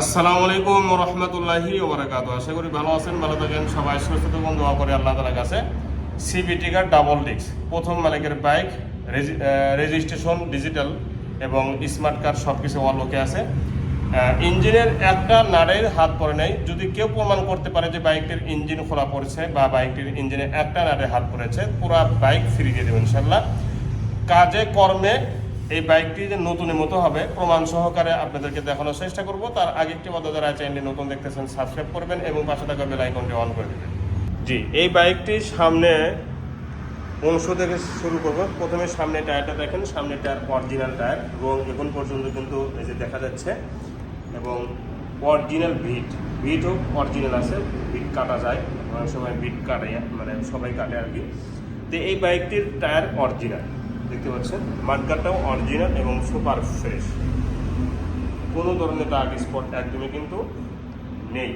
আসসালামু আলাইকুম রহমতুল্লাহি ওবরাকাত আশা করি ভালো আছেন, ভালো থাকেন। সবাই সুস্থ থাকুন, দোয়া করে আল্লাহ তালার কাছে। সিবিটিকার ডাবল ডিস্ক প্রথম মালিকের বাইক রেজিস্ট্রেশন ডিজিটাল এবং স্মার্ট কার্ড সব কিছু অলোকে আছে। ইঞ্জিনের একটা নাড়ের হাত পড়ে নেই। যদি কেউ প্রমাণ করতে পারে যে বাইকটির ইঞ্জিন খোলা পড়েছে বা বাইকটির ইঞ্জিনে একটা নাড়ের হাত পড়েছে, পুরো বাইক ফ্রি দিয়ে দেবেন ইনশাল্লাহ কাজে, কর্মে এই বাইকটি যে নতুনের মতো হবে, প্রমাণ সহকারে আপনাদেরকে দেখানোর চেষ্টা করব। তার আগে একটি মতো যারা চ্যানেলটি নতুন দেখতেছেন সাবস্ক্রাইব করবেন এবং পাশে থাকা বেল আইকনটি অন করে দেবেন। জি, এই বাইকটির সামনে অংশ থেকে শুরু করব। প্রথমে সামনে টায়ারটা দেখেন, সামনে টায়ার অরিজিনাল টায়ার এবং এখন পর্যন্ত কিন্তু এই যে দেখা যাচ্ছে, এবং অরিজিনাল বিট বিটও অরিজিনাল আছে বিট কাটা যায়, অনেক সময় বিট কাটে মানে সবাই কাটে আর কি। তো এই বাইকটির টায়ার অরিজিনাল দেখতে পাচ্ছেন। মাঠগাটটাও অরিজিনাল এবং সুপার ফ্রেশ কোনো ধরনের দাগ স্পট একদমই কিন্তু নেই।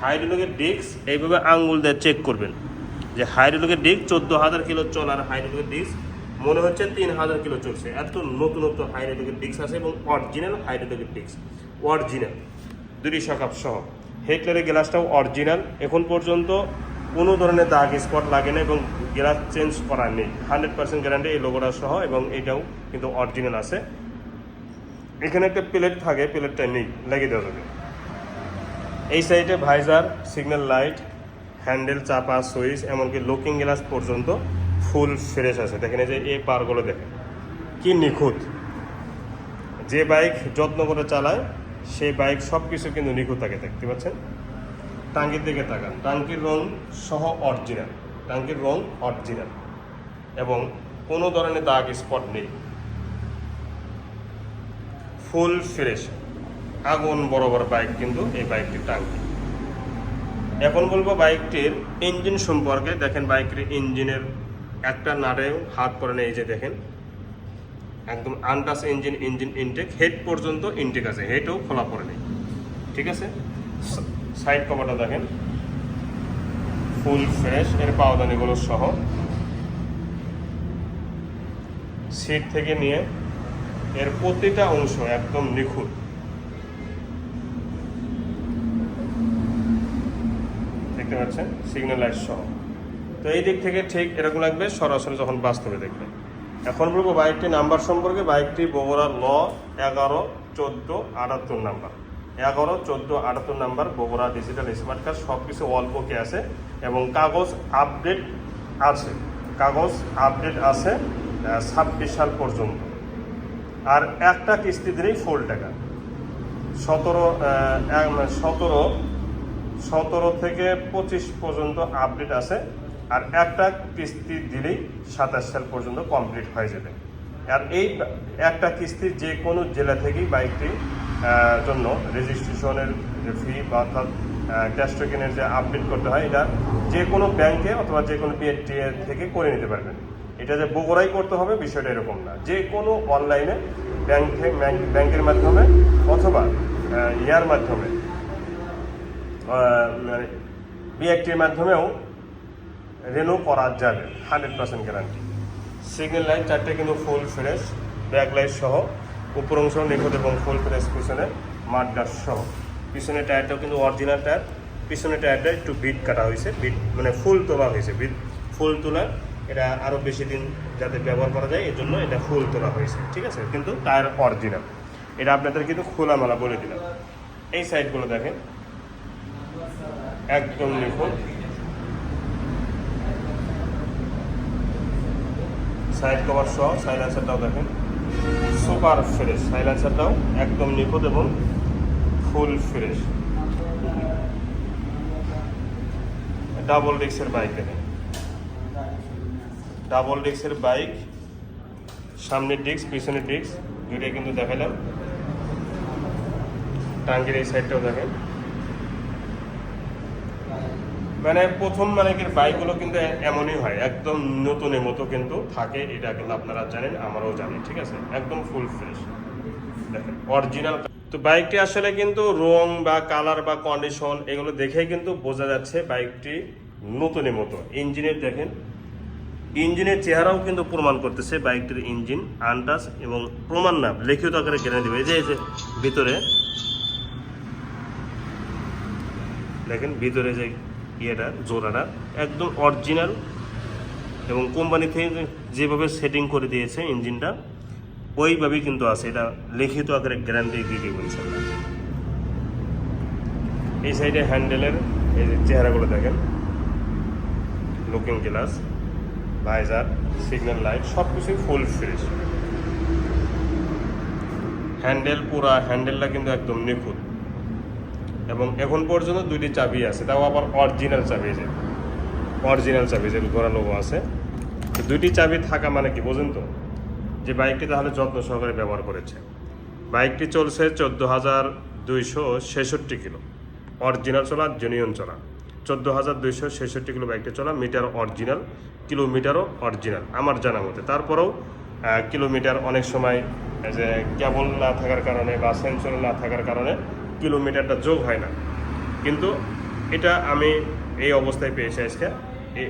হাইড্রোলিকের ডিস্ক এইভাবে আঙ্গুল দিয়ে চেক করবেন। যে হাইড্রোলিকের ডিস্ক চোদ্দ হাজার কিলো চল আর হাইড্রোলিকের ডিস্ক মনে হচ্ছে তিন হাজার কিলো চলছে। এত নতুন নতুনত্ব হাইড্রোলিকের ডিস্ক আছে এবং অরিজিনাল হাইড্রোলিকের ডিস্ক অরিজিনাল দুটি সকাপ সহ। হেডলারের গ্লাসটাও অরিজিনাল এখন পর্যন্ত কোনো ধরনের দাগ স্পট লাগে না এবং গ্লাস চেঞ্জ করা নেই। হান্ড্রেড পার্সেন্ট গ্যারান্টি এই লোগোটা সহ এবং এটাও কিন্তু অরিজিনাল আছে। এখানে একটা প্লেট থাকে, প্লেটটা নেই, লাগিয়ে দেওয়া যাবে। এই সাইডে ভাইজার, সিগন্যাল লাইট, হ্যান্ডেল, চাপা, সুইচ, এমনকি লুকিং গ্লাস পর্যন্ত ফুল ফ্রেশ আছে। দেখেন যে এই পারগুলো দেখেন। কি নিখুঁত। যে বাইক যত্ন করে চালায়, সেই বাইক সব কিছু কিন্তু নিখুঁত থাকে, দেখতে পাচ্ছেন? টাঙ্কির দিকে তাকান। টাঙ্কির রং সহ অরিজিনাল। টাঙ্কির রং অরিজিনাল এবং কোনো ধরনের দাগ স্পট নেই। ফুল ফ্রেশ, আগুন বড় বাইক কিন্তু এই বাইকটির টাঙ্কি। এখন বলব বাইকটির ইঞ্জিন সম্পর্কে। দেখেন বাইকটির ইঞ্জিনের একটা নাড়েও হাত পরে নেই যে দেখেন। একদম untouched engine engine intake head পর্যন্ত ইনটেক আছে হেডও খোলা পড়ে নেই। ঠিক আছে? সাইড কভারটা দেখেন। ফুল, ফ্রেশ, এর পাওদানিগুলো সহ। সিট থেকে নিয়ে এর প্রতিটা অংশ একদম নিখুঁত। দেখতে পাচ্ছেন? সিগন্যাল লাইট সহ। তো এই দিক থেকে ঠিক এরকম লাগবে, সরাসরি যখন বাস্তবে দেখবে। এখন বলব বাইকটি নাম্বার সম্পর্কে, বাইকটি বগুড়া ল এগারো, চোদ্দ, আটাত্তর নাম্বার। এগারো, চোদ্দ, আটাত্তর number, Bogura digital smart card সব কিছু অল্প কে আছে এবং কাগজ আপডেট আছে। কাগজ আপডেট আছে ছাব্বিশ সাল পর্যন্ত। আর একটা কিস্তি দিলেই ফুল টাকা। সতেরো সতেরো সতেরো থেকে পঁচিশ পর্যন্ত আপডেট আছে। আর একটা কিস্তি দিলেই সাতাশ সাল পর্যন্ত কমপ্লিট হয়ে যাবে। আর এই একটা কিস্তি যে কোনো জেলা থেকেই বাইকটি জন্য রেজিস্ট্রেশনের যে ফি বা অর্থাৎ ক্যাশ টোকেনের যে আপডেট করতে হয়, এটা যে কোনো ব্যাংকে অথবা যে কোনো বিএটি থেকে করে নিতে পারবেন। এটা যে বগুড়াই করতে হবে, বিষয়টা এরকম না। যে কোনো অনলাইনে ব্যাংক ব্যাংকের মাধ্যমে অথবা ইয়ার মাধ্যমে মানে বিএকটির মাধ্যমেও রেনু করা যাবে। Hundred percent guarantee signal light চারটে কিন্তু ফুল ফ্রেশ ব্যাক লাইট সহ উপর অংশ নিখুঁত এবং ফুল ফ্রেশ পিছনে মাঠগাছ সহ। পিছনের টায়ারটাও কিন্তু অরিজিনাল টায়ার। পিছনের টায়ারটা একটু বিট কাটা হয়েছে বিট মানে ফুল তোলা হয়েছে বিট ফুল তোলা। এটা আরও বেশি দিন যাতে ব্যবহার করা যায় এই জন্য এটা ফুল তোলা হয়েছে, ঠিক আছে? কিন্তু টায়ার অরিজিনাল এটা আপনাদের কিন্তু খোলামেলা বলে দিলাম। এই সাইডগুলো দেখেন। একদম নিখুঁত। সাইড কভার সহ সাইলেন্সারটাও দেখেন। Super fresh. সাইলেন্সারটাও একদম নিখুঁত এবং ফুল ফ্রেশ। ডাবল ডিক্সের বাইক ডাবল ডিক্সের বাইক, সামনের ডিস্ক, পিছনের ডিস্ক, দুইটাই কিন্তু দেখালাম। টাঙ্গির এই সাইডটাও দেখেন। মানে প্রথম মালিকের বাইকগুলো কিন্তু এমনই হয়, একদম নতুনের মতো কিন্তু থাকে, এটা কিন্তু আপনারা জানেন, আমরাও জানি, ঠিক আছে? একদম ফুল ফ্রেশ দেখেন অরিজিনাল তো বাইকটি আসলে কিন্তু রং বা কালার বা কন্ডিশন এগুলো দেখেই কিন্তু বোঝা যাচ্ছে বাইকটি নতুনের মতো। ইঞ্জিনের দেখেন, ইঞ্জিনের চেহারাও কিন্তু প্রমাণ করতেছে বাইকটির ইঞ্জিন আনটাস এবং প্রমাণ না, লিখিত আকারে দেবে। এই যে যে, ভিতরে। দেখেন, ভিতরে যে ইয়েটা, জোড়াটা, একদম অরিজিনাল এবং কোম্পানি থেকে যেভাবে সেটিং করে দিয়েছে ইঞ্জিনটা ওইভাবেই কিন্তু আছে। এটা লিখিত আকারে গ্যারান্টি দিয়ে বলছে এই সাইডে হ্যান্ডেলের এই যে চেহারাগুলো দেখেন। Looking glass visor signal light সব কিছুই ফুল ফ্রেশ হ্যান্ডেল পুরা হ্যান্ডেলটা কিন্তু একদম নিখুঁত। এবং এখন পর্যন্ত দুইটি চাবি আছে, তাও আবার অরিজিনাল চাবি যে অরিজিনাল চাবি যে ঘোরানো আছে। দুইটি চাবি থাকা মানে কি বোঝেন তো? যে বাইকটি তাহলে যত্ন সহকারে ব্যবহার করেছে। বাইকটি চলছে চোদ্দ হাজার দুইশো ছেষট্টি কিলো। অরিজিনাল চলা জেনুইন চলা। চোদ্দ হাজার দুইশো ছেষট্টি কিলো বাইকটি চলা মিটার অরিজিনাল কিলোমিটারও অরিজিনাল আমার জানা মতে। তারপরেও কিলোমিটার অনেক সময় যে কেবল না থাকার কারণে বা সেন্সর না থাকার কারণে কিলোমিটারটা যোগ হয় না। কিন্তু এটা আমি এই অবস্থায় পেয়েছি আজকে।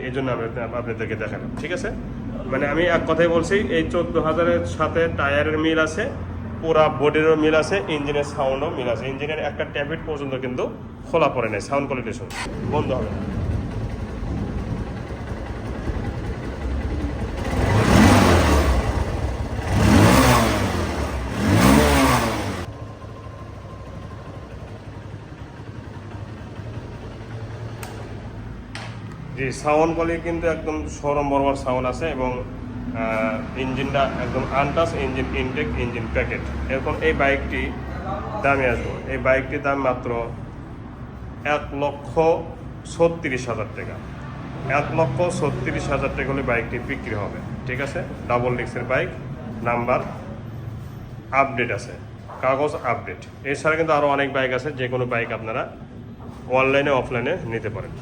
এই জন্য আমি আপনাদেরকে দেখালাম, ঠিক আছে? মানে আমি এক কথাই বলছি, এই চোদ্দ হাজারের সাথে টায়ারের মিল আছে, পুরা বডিরও মিল আছে, ইঞ্জিনের সাউন্ডও মিল আছে। ইঞ্জিনের একটা ট্যাবলেট পর্যন্ত কিন্তু খোলা পড়ে নেই সাউন্ড কোয়ালিটি বন্ধ হবে না। সাউন্ড কোয়ালিটি কিন্তু একদম সরম বরাবর সাউন্ড আছে এবং ইঞ্জিনটা একদম untouched engine intake engine packet এরকম এই বাইকটি দামে আসব। এই বাইকটির দাম মাত্র এক লক্ষ ছত্রিশ হাজার টাকা। এক লক্ষ ছত্রিশ হাজার টাকা হলে বাইকটি বিক্রি হবে। ঠিক আছে? ডাবল ডিক্সের বাইক নাম্বার আপডেট আছে। কাগজ আপডেট এছাড়া কিন্তু আরও অনেক বাইক আছে যে কোনো বাইক আপনারা অনলাইনে অফলাইনে নিতে পারেন।